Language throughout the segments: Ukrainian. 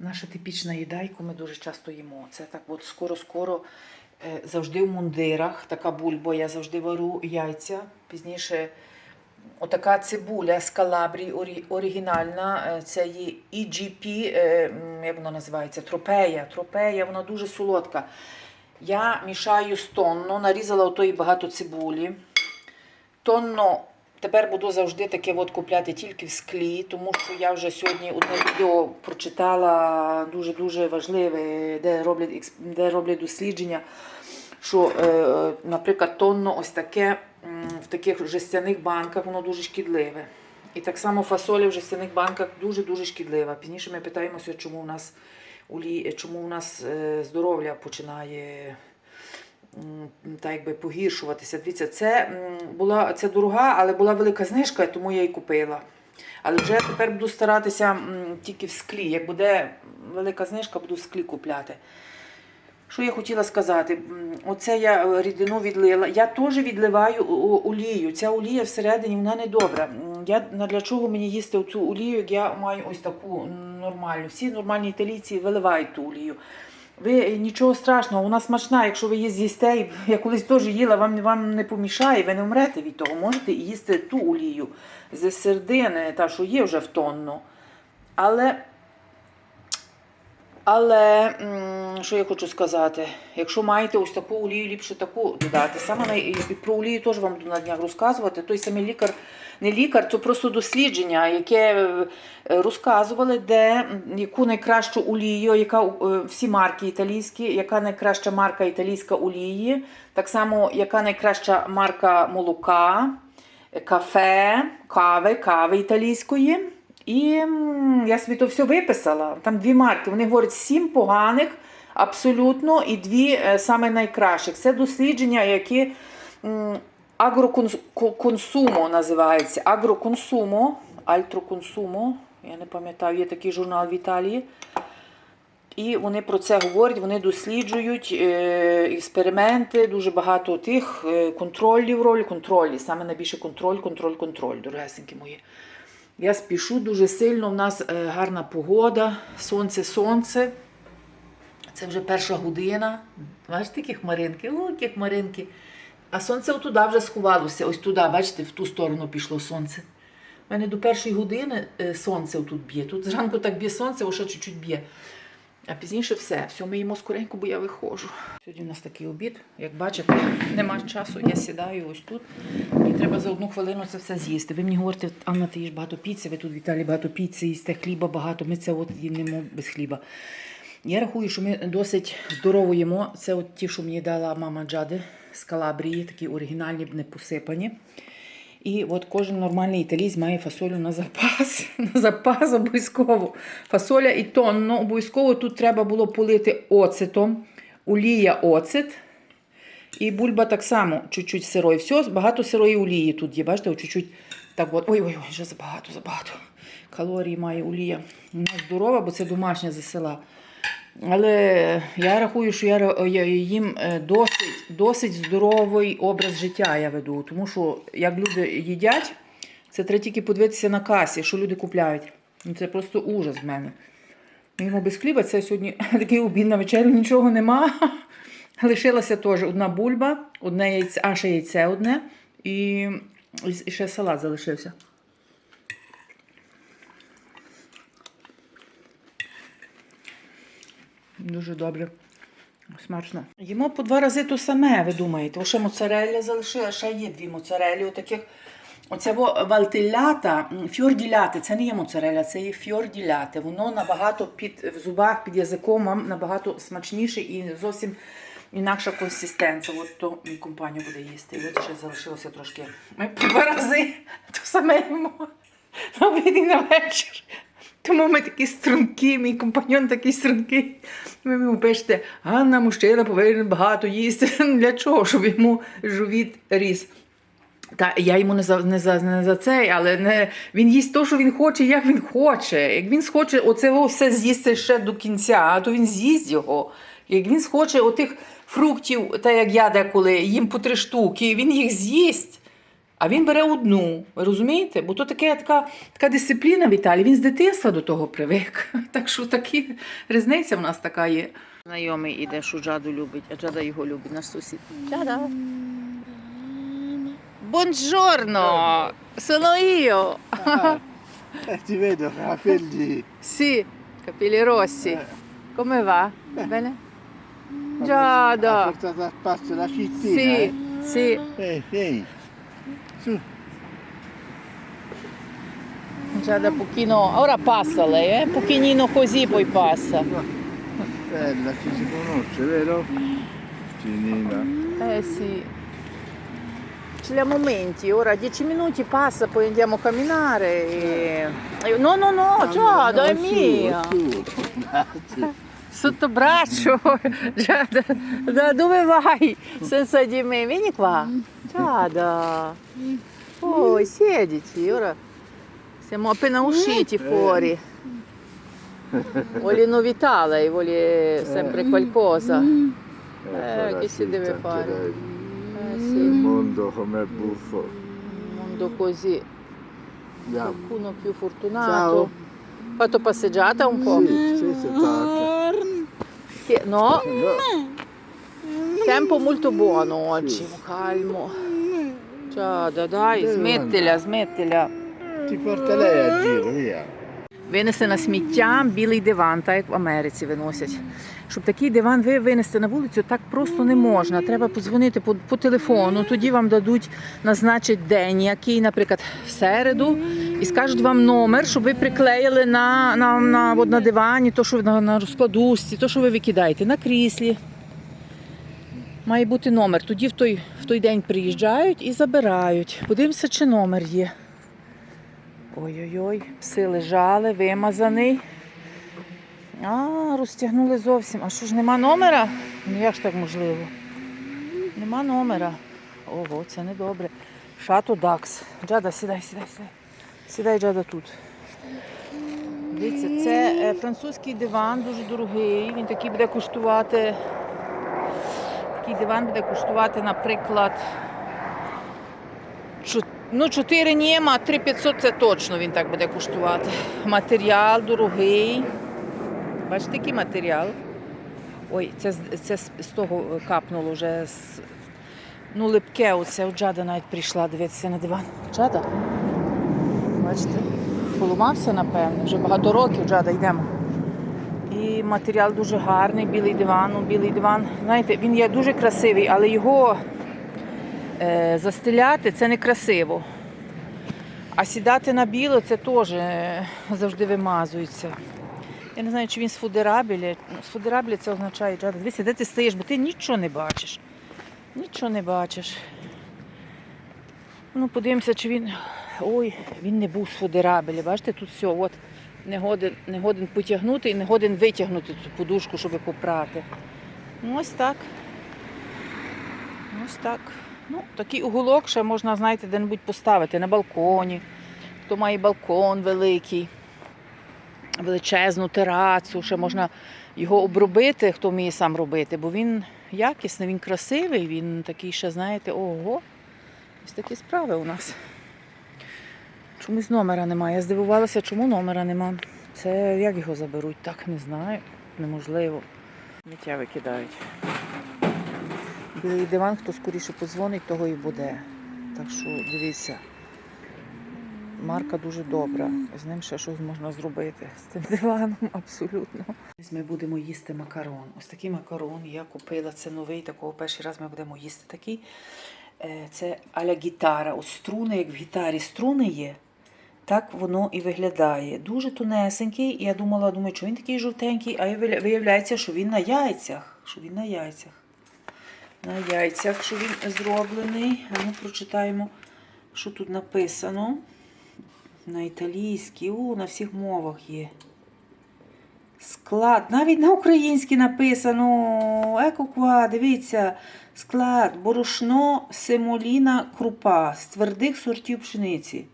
Наша типічна їда, яку ми дуже часто їмо. Це так от скоро-скоро е, завжди в мундирах, така бульба, я завжди вару яйця. Пізніше отака цибуля з Калабрії оригінальна. е, Це є EGP, е, як вона називається? Тропея. Тропея, вона дуже солодка. Я мішаю з тонно, нарізала отої багато цибулі. Тонно тепер буду завжди таке от купляти тільки в склі, тому що я вже сьогодні одне відео прочитала дуже-дуже важливе, де роблять, де роблять дослідження, що, е, наприклад, тонно ось таке в таких жестяних банках воно дуже шкідливе. І так само фасоля в жестяних банках дуже-дуже шкідлива. Пізніше ми питаємося, чому в нас, чому в нас е, здоров'я починає так якби погіршуватися. Дивіться, це була це дорога, але була велика знижка, тому я її купила. Але вже я тепер буду старатися тільки в склі. Як буде велика знижка, буду в склі купляти. Що я хотіла сказати? Оце я е, рідину відлила. Я теж відливаю олію. Ця олія всередині вона не добра. Я, для чого мені їсти цю олію, як я маю ось таку нормальну. Всі нормальні італійці виливають ту олію. Ви нічого страшного, вона смачна, якщо ви її з'їсте, я колись теж їла, вам, вам не помішає, ви не вмрете від того. Можете їсти ту олію з сердини, та що є вже в тонну. Але, але що я хочу сказати, якщо маєте ось таку олію, ліпше таку додати. Саме на, про олію теж вам на днях розказувати. Той самий лікар, не лікар, це просто дослідження, яке е, розказували, де яку найкращу олію, яка е, всі марки італійські, яка найкраща марка італійська олії, так само яка найкраща марка молока, кафе, кави, кави італійської. І я собі то все виписала. Там дві марки. Вони говорять сім поганих абсолютно і дві е, саме найкращих. Це дослідження, які агроконсумо називається. Агроконсумо, альтроконсумо. Я не пам'ятаю, є такий журнал в Італії. І вони про це говорять, вони досліджують е, експерименти, дуже багато тих е, контролів роль, контролі. Саме найбільше контроль, контроль, контроль, дорогесенькі мої. Я спішу дуже сильно. У нас е, гарна погода, сонце, сонце. Це вже перша година. Бачите, які хмаринки? О, які хмаринки. А сонце отуда вже сховалося. Ось туди, бачите, в ту сторону пішло сонце. У мене до першої години е, сонце тут б'є. Тут зранку так б'є сонце, о, ще чуть-чуть б'є. А пізніше все. Все, ми їмо скоренько, бо я виходжу. Сьогодні у нас такий обід. Як бачите, нема часу, я сідаю ось тут. Мені треба за одну хвилину це все з'їсти. Ви мені говорите, Анна, ти їш багато піци, ви тут в Італії багато піци, їсте хліба багато. Ми це от їмо без хліба. Я рахую, що ми досить здорово їмо. Це от ті, що мені дала мама Джади з Калабрії, такі оригінальні, не посипані. І от кожен нормальний італійць має фасолю на запас. На запас обов'язково. Фасоля і тонно. Обов'язково тут треба було полити оцетом. Олія оцет. І бульба так само, чуть-чуть сирої. Все, багато сирої олії тут є. Бачите, чуть-чуть так от. Ой-ой, ой, вже забагато, забагато. Калорії має олія. Вона здорова, бо це домашня з села. Але я рахую, що я, я їм е, досить, досить здоровий образ життя я веду. Тому що як люди їдять, це треба тільки подивитися на касі, що люди купляють. Ну, Це просто ужас в мене. Ми без хліба, це сьогодні такий обід на вечерю, нічого нема. Лишилася теж одна бульба, одне яйце, а ще яйце одне, і, і ще салат залишився. Дуже добре. Смачно. Їмо по два рази то саме, ви думаєте. О, ще моцарелля залишила, ще є дві моцарелі. Отаких. Оце валтилята, фьорділяти, це не є моцареля, це є фьорділяти. Воно набагато під в зубах, під язиком вам набагато смачніше і зовсім інакша консистенція. От то мій компанія буде їсти. І от ще залишилося трошки. Ми по два рази то саме їмо на обід і на вечір. Тому ми такі струнки, мій компаньон такий стрункий. Ви йому пишете, Ганна, мужчина повинен багато їсти. Для чого? Щоб йому живіт ріс. Та я йому не за не за не за це, але не він їсть те, що він хоче, як він хоче. Як він схоче оце все з'їсти ще до кінця, то він з'їсть його. Як він схоче отих фруктів, та як я деколи їм по три штуки, він їх з'їсть. А він бере одну. Ви розумієте? Бо то таке, така, така дисципліна в Італії. Він з дитинства до того привик. Так що такі різниця в нас така є. Знайомий іде, що Джаду любить, а Джада його любить, наш сусід. Джада. Buongiorno, sono io. Ah, eh, ti vedo, capelli. Sì, capelli rossi. Eh. Come va? Bene? Ha portato a spasso la cittadina. Sì, sì. Eh, vieni. Su. Giada pochino, ora passa lei, eh? Pochino così poi passa. Bella, ci si conosce, vero? Cinina. Eh sì. Ci li momenti, ora 10 minuti passa, poi andiamo a camminare. E... e- No, no, no, Giada, è su, mia. su. Sotto braccio. Giada, da dove vai senza di me? Vieni qua. Giada. Poi siediti, ora siamo appena usciti fuori. Vuole novità lei, vuole sempre qualcosa. Eh, che si deve fare? Eh Il sì, mondo com'è buffo. un mondo così. Qualcuno più fortunato. Ciao. Fatto passeggiata un po'? Sì, sì, No, No. Tempo molto buono oggi, calmo. Giada, dai, smettila, smettila. Ti porta lei a giro, via. Винести на сміття білий диван, так як в Америці виносять. Щоб такий диван ви винести на вулицю, так просто не можна. Треба подзвонити по, по телефону, тоді вам дадуть назначить день, який, наприклад, в середу, і скажуть вам номер, щоб ви приклеїли на, на, на, от на дивані, то, що ви на, на розкладушці, то, що ви викидаєте на кріслі. Має бути номер. Тоді в той, в той день приїжджають і забирають. Подивимося, чи номер є. Ой-ой-ой, пси лежали, вимазаний. А, розтягнули зовсім. А що ж нема номера? Ну як ж так можливо? Нема номера. Ого, це не добре. Шато Дакс. Джада, сідай, сідай, сідай. Сідай, Джада, тут. Дивіться, це е, французький диван, дуже дорогий. Він такий буде коштувати. Такий диван буде коштувати, наприклад, ну, 4 німа, а 3500 це точно він так буде коштувати. Матеріал дорогий. Бачите, який матеріал? Ой, це, це з того капнуло вже. З... Ну, липке оце. От Джада навіть прийшла дивитися на диван. Джада? Бачите? Поламався, напевно. Вже багато років Джада йдемо. І матеріал дуже гарний, білий диван. Ну, білий диван. Знаєте, він є дуже красивий, але його е, застеляти це не красиво. А сідати на біло це теж е, завжди вимазується. Я не знаю, чи він з фудерабілі. Ну, З фудерабілі це означає, дивися, де ти стоїш, бо ти нічого не бачиш. Нічого не бачиш. Ну, подивимося, чи він. Ой, він не був з фудерабілі. Бачите, тут все, от не годен, не годен потягнути і не годен витягнути цю подушку, щоб попрати. Ну, ось так. Ось так. Ну, такий уголок ще можна, знаєте, де-небудь поставити на балконі. Хто має балкон великий, величезну терацу, ще можна його обробити, хто вміє сам робити, бо він якісний, він красивий, він такий ще, знаєте, ого. Ось такі справи у нас. Чомусь номера немає. Я здивувалася, чому номера нема. Це як його заберуть? Так не знаю. Неможливо. Сміття викидають. Білий диван, хто скоріше подзвонить, того і буде. Так що дивіться. Марка дуже добра. З ним ще щось можна зробити. З тим диваном абсолютно. Ми будемо їсти макарон. Ось такий макарон я купила. Це новий, такого перший раз ми будемо їсти такий. Е, Це аля гітара. Ось струни, як в гітарі струни є. Так воно і виглядає. Дуже тонесенький. Я думала, думаю, що він такий жовтенький, а виявляється, що він на яйцях. Що він на яйцях. На яйцях, що він зроблений. А ну прочитаємо, що тут написано. На італійській, о, на всіх мовах є. Склад, навіть на українській написано. Еко ква, дивіться. Склад, борошно, семоліна, крупа з твердих сортів пшениці.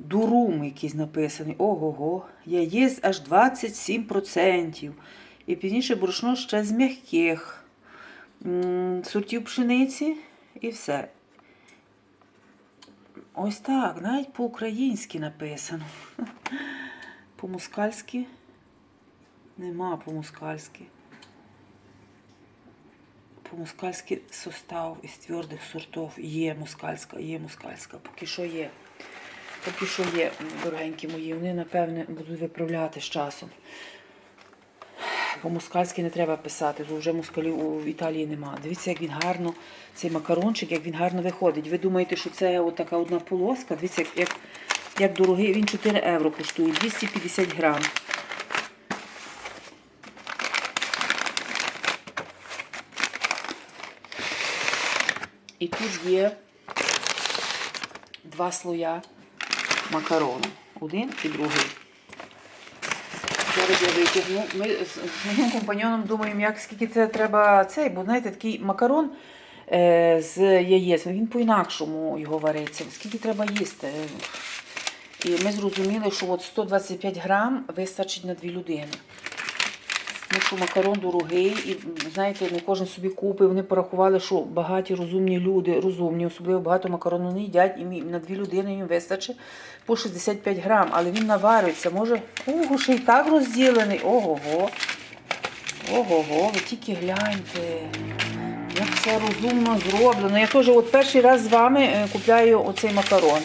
Дурум якийсь написаний. Ого-го. Яєць аж 27%. І пізніше борошно ще з м'яких сортів пшениці і все. Ось так, навіть по-українськи написано. По-москальськи нема по-москальськи. По-москальськи состав із твердих сортів є москальська, є москальська. Поки що є. Поки що є, дорогенькі мої. Вони, напевне, будуть виправляти з часом. По-москальськи не треба писати, бо вже москалів у Італії нема. Дивіться, як він гарно, цей макарончик, як він гарно виходить. Ви думаєте, що це така одна полоска? Дивіться, як, як, як дорогий. Він 4 євро коштує, 250 грам. І тут є два слоя макарону. Один і другий. Зараз я витягну. Ми з з моїм компаньоном думаємо, як скільки це треба цей, бо знаєте, такий макарон е, з яєць, він по-інакшому його вариться. Скільки треба їсти. І ми зрозуміли, що от 125 грам вистачить на дві людини. Тому що макарон дорогий, і знаєте, не кожен собі купить. Вони порахували, що багаті розумні люди, розумні, особливо багато макарону не їдять, і на дві людини їм вистачить по 65 грам, але він наварюється. Може, ого, ще й так розділений. Ого-го. Ого-го, ви тільки гляньте. Як все розумно зроблено. Я теж от перший раз з вами е, купляю оцей макарон.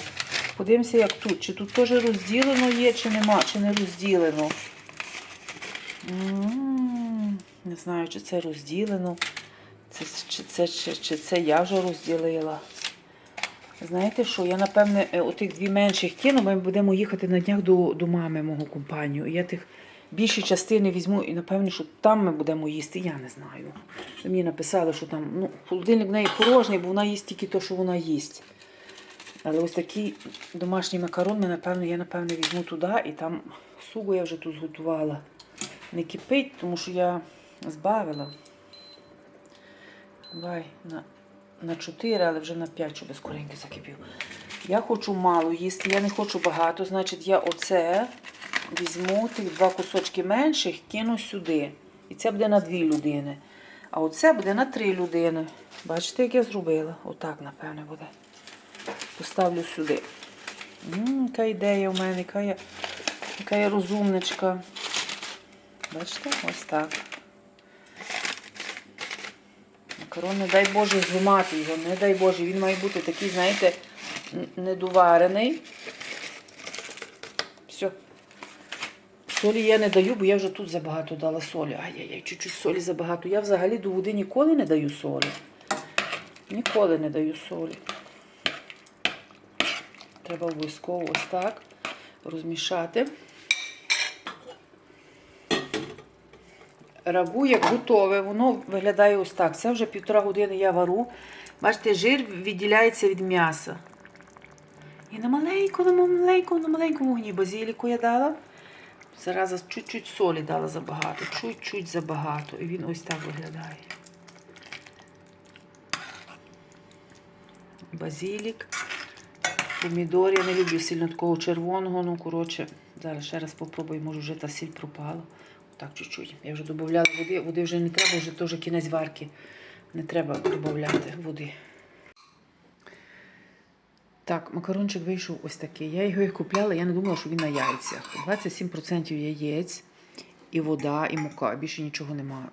Подивимося, як тут. Чи тут теж розділено є, чи нема, чи не розділено. Не знаю, чи це розділено, це, чи, це, чи, чи це я вже розділила. Знаєте що, я, напевне, е, отих дві менших кину, ми будемо їхати на днях до, до мами мого компанію. Я тих більші частини візьму, і напевне, що там ми будемо їсти, я не знаю. Мені написали, що там ну, холодильник в неї порожній, бо вона їсть тільки те, що вона їсть. Але ось такий домашній макарон, ми, напевно, я напевне візьму туди і там сугу я вже тут зготувала. Не кипить, тому що я збавила. Давай на, на 4, але вже на 5, щоб скоренько закипів. Я хочу мало їсти, я не хочу багато, значить я оце візьму тих два кусочки менших, кину сюди. І це буде на дві людини. А оце буде на три людини. Бачите, як я зробила? Отак, напевне, буде. Поставлю сюди. М, яка ідея в мене, яка я, яка я розумничка. Бачите, ось так. Макарон, не дай Боже, зламати його, не дай Боже, він має бути такий, знаєте, недоварений. Все. Солі я не даю, бо я вже тут забагато дала солі. Ай-яй-яй, чуть-чуть солі забагато. Я взагалі до води ніколи не даю солі. Ніколи не даю солі. Треба обов'язково ось так розмішати. Рагу як готове, воно виглядає ось так. Це вже півтора години я вару. Бачите, жир відділяється від м'яса. І на маленькому, на маленькому, на маленькому вогні базиліку я дала. Зараз чуть-чуть солі дала забагато, чуть-чуть забагато. І він ось так виглядає. Базилік, помідор. Я не люблю сильно такого червоного. Ну, коротше, зараз ще раз попробую, може вже та сіль пропала. Так, чуть-чуть. Я вже додавала води. Води вже не треба, вже теж кінець варки. Не треба додати води. Так, макарончик вийшов ось такий. Я його купляла, я не думала, що він на яйцях. 27% яєць, і вода, і мука. Більше нічого немає.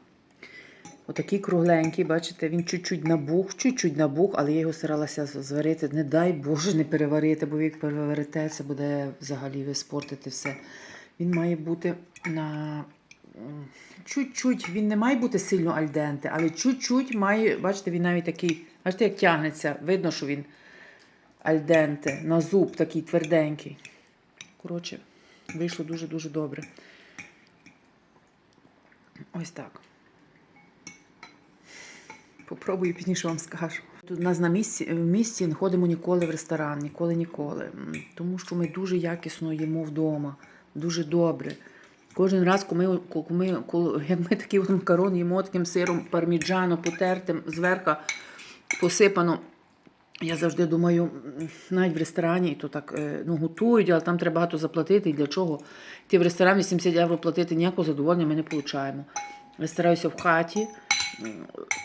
Отакий кругленький, бачите, він чуть-чуть набух, чуть-чуть набух, але я його старалася зварити. Не дай Боже, не переварити, бо як переварите, це буде взагалі ви спортити все. Він має бути на чуть-чуть, він не має бути сильно альденте, але чуть-чуть має, бачите, він навіть такий, бачите, як тягнеться. Видно, що він альденте, на зуб такий тверденький. Коротше, вийшло дуже-дуже добре. Ось так. Попробую пізніше вам скажу. Тут нас на місці, в місті не ходимо ніколи в ресторан, ніколи, ніколи. Тому що ми дуже якісно їмо вдома, дуже добре. Кожен раз, коли ми, коли коли, як ми от макарон їмо таким сиром парміджано потертим, зверху посипано. Я завжди думаю, навіть в ресторані то так е, ну, готують, але там треба багато заплатити. І для чого? Ти в ресторан 80 євро платити ніякого задоволення ми не отримуємо. Я стараюся в хаті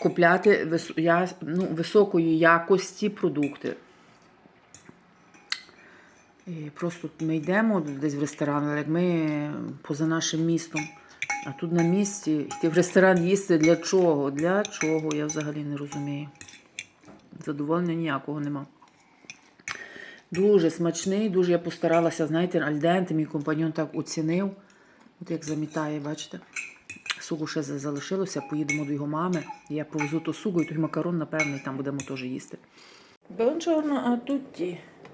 купляти я, ну, високої якості продукти. І просто ми йдемо десь в ресторан, але як ми поза нашим містом. А тут на місці йти в ресторан їсти для чого? Для чого? Я взагалі не розумію. Задоволення ніякого нема. Дуже смачний, дуже я постаралася, знаєте, альденте, мій компаньон так оцінив. От як замітає, бачите? Сугу ще залишилося, поїдемо до його мами. Я повезу ту сугу і той макарон, напевно, і там будемо теж їсти. Buongiorno a tutti.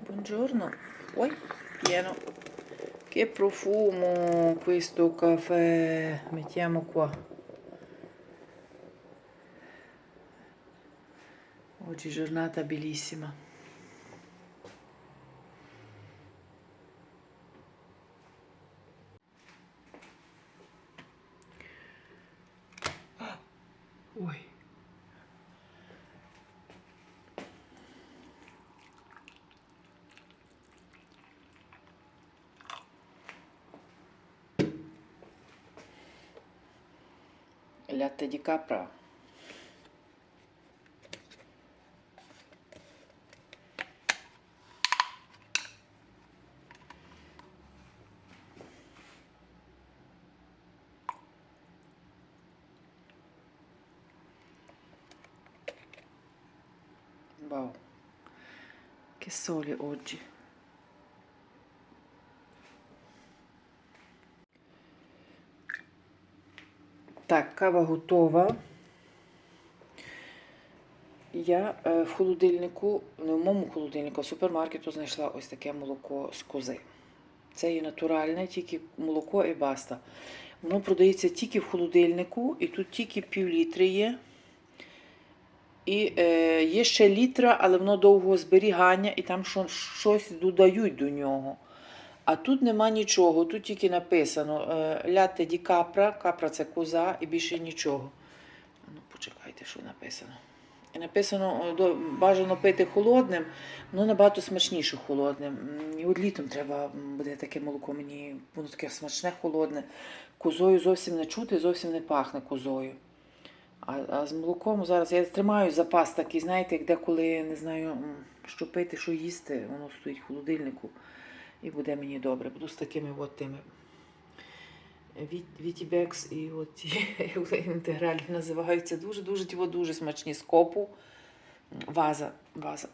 Buongiorno. Oi, pieno. Che profumo questo caffè. Mettiamo qua. Oggi giornata bellissima. Latte di capra. Wow. Che sole oggi. Так, кава готова. Я е, в холодильнику, не в моєму холодильнику, а в супермаркету знайшла ось таке молоко з кози. Це є натуральне, тільки молоко і баста. Воно продається тільки в холодильнику, і тут тільки пів літри є. І е, є ще літра, але воно довго зберігання, і там що, щось додають до нього. А тут нема нічого, тут тільки написано е, ляте ді капра, капра це коза і більше нічого. Ну, почекайте, що написано. І написано, бажано пити холодним, ну набагато смачніше холодним. І от літом треба буде таке молоко, мені воно таке смачне, холодне. Козою зовсім не чути, зовсім не пахне козою. А, а з молоком зараз я тримаю запас такий, знаєте, як деколи не знаю, що пити, що їсти, воно стоїть в холодильнику і буде мені добре. Буду з такими от тими Вітібекс і от інтегралі називаються. Дуже-дуже дуже смачні з копу. Ваза. Ваза.